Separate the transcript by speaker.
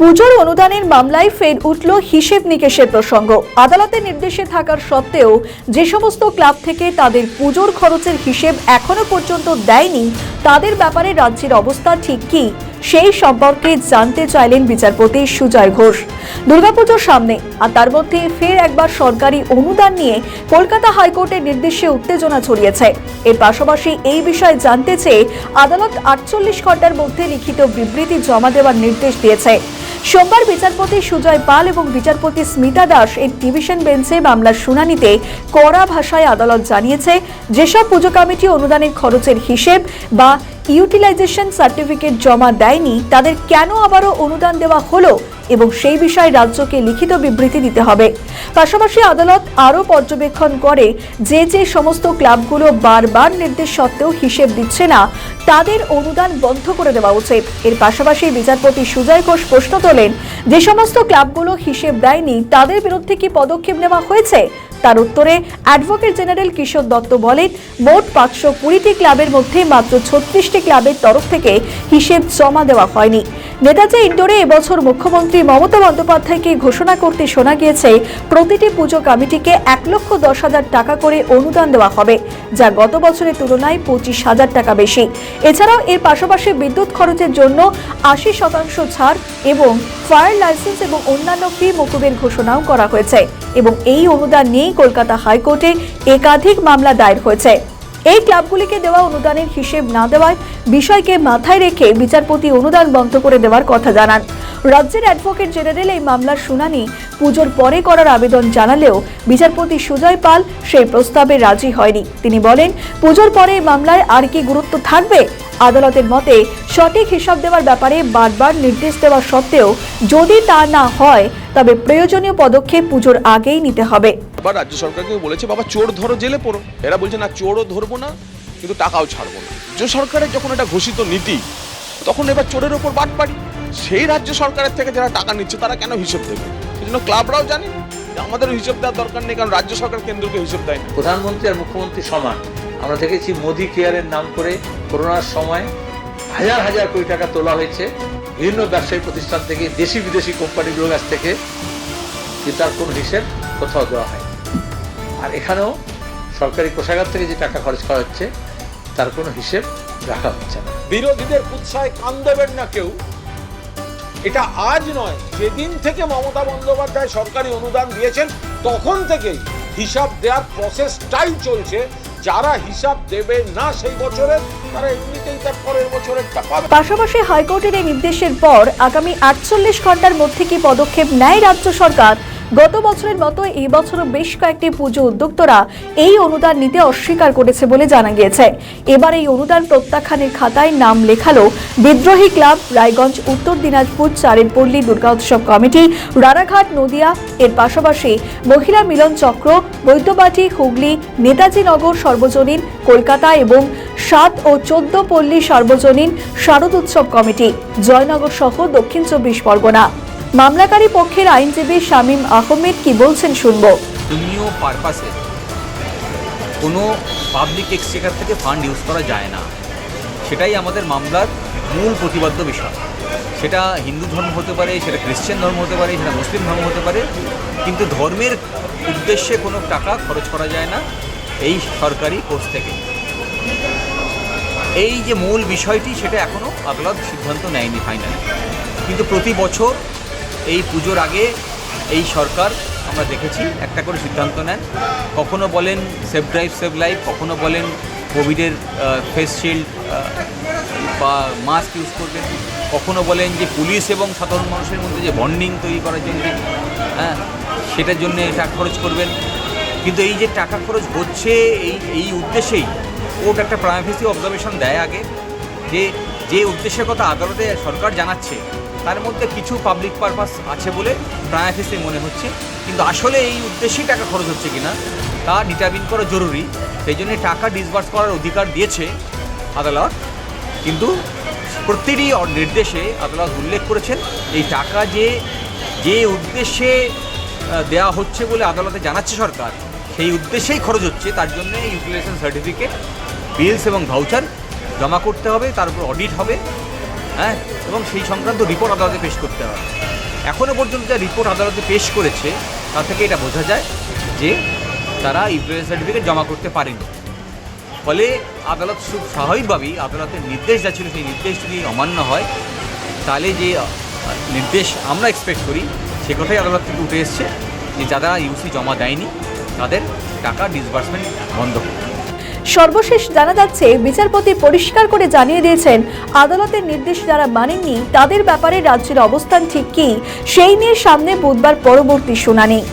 Speaker 1: পুজোর অনুদানের মামলায় ফের উঠল হিসেব নিকেশের প্রসঙ্গ। আদালতের নির্দেশে থাকার সত্ত্বেও যে সমস্ত ক্লাব থেকে তাদের পুজোর খরচের হিসেব এখনও পর্যন্ত দেয়নি, তাদের ব্যাপারে রাজ্যের অবস্থা ঠিক কি, সেই সম্পর্কে জানতে চাইলেন বিচারপতি সুজয় ঘোষ। দুর্গাপুজোর সামনে, আর তার মধ্যে ফের একবার সরকারি অনুদান নিয়ে কলকাতা হাইকোর্টের নির্দেশে উত্তেজনা ছড়িয়েছে। এর পাশাপাশি এই বিষয়ে জানতে চেয়ে আদালত আটচল্লিশ ঘণ্টার মধ্যে লিখিত বিবৃতি জমা দেওয়ার নির্দেশ দিয়েছে। সোমবার বিচারপতি সুজয় পাল এবং বিচারপতি স্মিতা দাস এর ডিভিশন বেঞ্চে মামলার শুনানিতে কড়া ভাষায় আদালত জানিয়েছে, যেসব পুজো কমিটি অনুদানের খরচের হিসেব বা ইউটিলাইজেশন সার্টিফিকেট জমা দেয়নি, তাদের কেন আবারও অনুদান দেওয়া হলো এবং সেই বিষয়ে রাজ্যকে লিখিত বিবৃতি দিতে হবে। পাশাপাশি আদালত আরও পর্যবেক্ষণ করে যে যে সমস্ত ক্লাবগুলো বারবার নির্দেশ সত্ত্বেও হিসেব দিচ্ছে না, তাদের অনুদান বন্ধ করে দেওয়া উচিত। এর পাশাপাশি বিচারপতি সুজয় ঘোষ প্রশ্ন তোলেন, যে সমস্ত ক্লাবগুলো হিসেব দেয়নি, তাদের বিরুদ্ধে কি পদক্ষেপ নেওয়া হয়েছে? তার উত্তরে অ্যাডভোকেট জেনারেল কিশোর দত্ত বলেন, মোট পাঁচশো কুড়িটি ক্লাবের মধ্যে মাত্র ছত্রিশটি ক্লাবের তরফ থেকে হিসেব জমা দেওয়া হয়নি। নেতাজি ইন্ডোরে এবছর মুখ্যমন্ত্রী মমতা বন্দ্যোপাধ্যায়কে ঘোষণা করতে শোনা গিয়েছে, প্রতিটি পুজো কমিটিকে এক লক্ষ দশ হাজার টাকা করে অনুদান দেওয়া হবে, যা গত বছরের তুলনায় পঁচিশ হাজার টাকা বেশি। এছাড়াও এর পাশাপাশি বিদ্যুৎ খরচের জন্য আশি শতাংশ ছাড় এবং ফায়ার লাইসেন্স এবং অন্যান্য ফি মকুবের ঘোষণাও করা হয়েছে। এবং এই অনুদান নিয়েই কলকাতা হাইকোর্টে একাধিক মামলা দায়ের হয়েছে। এই ক্লাবগুলিকে দেওয়া অনুদানের হিসেব না দেওয়ায় বিষয়কে মাথায় রেখে বিচারপতি অনুদান বন্ধ করে দেওয়ার কথা জানান। রাজ্যের অ্যাডভোকেট জেনারেল এই মামলার শুনানি পুজোর পরে করার আবেদন জানালেও বিচারপতি সুজয় পাল সেই প্রস্তাবে রাজি হয়নি। তিনি বলেন, পুজোর পরে এই মামলায় আর কি গুরুত্ব থাকবে আদালতের মতে সঠিক হিসাব দেওয়ার ব্যাপারে বারবার নির্দেশ দেওয়া সত্ত্বেও যদি তা না হয় তবে প্রয়োজনীয় পদক্ষেপ পুজোর আগেই নিতে হবে।
Speaker 2: বা রাজ্য সরকারকে বলেছে বাবা চোর ধরো জেলে পড়ো। এরা বলছে না চোরও ধরবো না কিন্তু টাকাও ছাড়বো না। রাজ্য সরকারের যখন এটা ঘোষিত নীতি তখন এবার চোরের ওপর বাট পাড়ি। সেই রাজ্য সরকারের থেকে যারা টাকা নিচ্ছে তারা কেন হিসেব দেবে? সেই জন্য ক্লাবরাও জানে। আমাদের হিসেব দেওয়ার দরকার নেই কারণ রাজ্য সরকার কেন্দ্রকে হিসেব দেয় না।
Speaker 3: প্রধানমন্ত্রী আর মুখ্যমন্ত্রী সমান। আমরা দেখেছি মোদি কেয়ারের নাম করে করোনার সময় হাজার হাজার কোটি টাকা তোলা হয়েছে। বিভিন্ন ব্যবসায়ী প্রতিষ্ঠান থেকে, দেশি বিদেশি কোম্পানিগুলোর কাছ থেকে তার কোনো হিসেব কোথাও দেওয়া হয় আর এখানেও সরকারি কোষাগার থেকে যে টাকা খরচ করা হচ্ছে, তার কোনো হিসেব রাখা হচ্ছে না।
Speaker 4: বিরোধীদের উৎসাহে কান দেবেন না কেউ। এটা আজ নয়, যেদিন থেকে মমতা বন্দ্যোপাধ্যায় সরকারি অনুদান দিয়েছেন, তখন থেকেই হিসাব দেওয়ার প্রসেসটাই চলছে। যারা হিসাব দেবে না সেই বছরের, তারা এমনিতেই তার পরের
Speaker 1: পাশাপাশি হাইকোর্টের এই নির্দেশের পর আগামী আটচল্লিশ ঘণ্টার মধ্যে কি পদক্ষেপ নেয় রাজ্য সরকার? গত বছরের মতো এই বছরও বেশ কয়েকটি পুজো উদ্যোক্তরা এই অনুদান নিতে অস্বীকার করেছে বলে জানা গিয়েছে। এবার এই অনুদান প্রত্যাখ্যানের খাতায় নাম লেখালো বিদ্রোহী ক্লাব, রায়গঞ্জ, উত্তর দিনাজপুর চারের পল্লী দুর্গা উৎসব কমিটি, রানাঘাট, নদিয়া, এর পাশাপাশি মহিলা মিলন চক্র, বৈদ্যবাটি, হুগলি, নেতাজি নগর সর্বজনীন, কলকাতা এবং সাত ও চোদ্দ পল্লী সর্বজনীন শারদ উৎসব কমিটি, জয়নগর সহ দক্ষিণ চব্বিশ পরগনা। মামলাকারী পক্ষের আইনজীবী শামীম আহমেদ কি বলছেন শুনব।
Speaker 5: ধর্মীয় পারপাসে কোনো পাবলিক এক্সচেকার থেকে ফান্ড ইউজ করা যায় না। সেটাই আমাদের মামলার মূল প্রতিবাদ্য বিষয়। সেটা হিন্দু ধর্ম হতে পারে, সেটা খ্রিশ্চান ধর্ম হতে পারে, সেটা মুসলিম ধর্ম হতে পারে, কিন্তু ধর্মের উদ্দেশ্যে কোনো টাকা খরচ করা যায় না এই সরকারি কোর্স থেকে। এই যে মূল বিষয়টি, সেটা এখনও আদালত সিদ্ধান্ত নেয়নি ফাইনালি কিন্তু প্রতি বছর এই পুজোর আগে এই সরকার আমরা দেখেছি, একটা করে সিদ্ধান্ত নেন। কখনো বলেন সেভ ড্রাইভ সেভ লাইফ কখনো বলেন কোভিডের ফেস শিল্ড বা মাস্ক ইউজ করবেন। কখনো বলেন যে পুলিশ এবং সাধারণ মানুষের মধ্যে যে বন্ডিং তৈরি করার জন্য হ্যাঁ সেটার জন্য টাকা খরচ করবেন। কিন্তু এই যে টাকা খরচ হচ্ছে, এই এই উদ্দেশ্যেই কোর্ট একটা প্রাইভেসি অবজারভেশন দেয় আগে, যে যে উদ্দেশ্যের কথা আদালতে সরকার জানাচ্ছে তার মধ্যে কিছু পাবলিক পারপাস আছে বলে প্রাইভেসি মনে হচ্ছে। কিন্তু আসলে এই উদ্দেশ্যেই টাকা খরচ হচ্ছে কিনা, তা ডিটারমিন করা জরুরি। সেই জন্য টাকা ডিসবার্স করার অধিকার দিয়েছে আদালত। কিন্তু প্রতিটি নির্দেশে আদালত উল্লেখ করেছেন, এই টাকা যে যে উদ্দেশ্যে দেওয়া হচ্ছে বলে আদালতে জানাচ্ছে সরকার, সেই উদ্দেশ্যেই খরচ হচ্ছে। তার জন্য ইউটিলাইজেশন সার্টিফিকেট বিলস এবং ভাউচার জমা করতে হবে, তার উপর অডিট হবে। হ্যাঁ এবং সেই সংক্রান্ত রিপোর্ট আদালতে পেশ করতে হবে এখনও পর্যন্ত যা রিপোর্ট আদালতে পেশ করেছে তা থেকে এটা বোঝা যায় যে তারা ইউপিএস সার্টিফিকেট জমা করতে পারেনি ফলে আদালত খুব স্বাভাবিকভাবেই আদালতের নির্দেশ যা ছিল সেই নির্দেশ যদি অমান্য হয়, তাহলে যে নির্দেশ আমরা এক্সপেক্ট করি, সে কথাই আদালত থেকে উঠে এসছে যে যারা ইউসি জমা দেয়নি, তাদের টাকা ডিসবার্সমেন্ট বন্ধ হবে।
Speaker 1: সর্বশেষ জানা যাচ্ছে, বিচারপতি পরিষ্কার করে জানিয়ে দিয়েছেন, আদালতের নির্দেশ যারা মানেননি, তাদের ব্যাপারে রাজ্যের অবস্থান ঠিক কী? সেই নিয়ে সামনে বুধবার পরবর্তী শুনানি।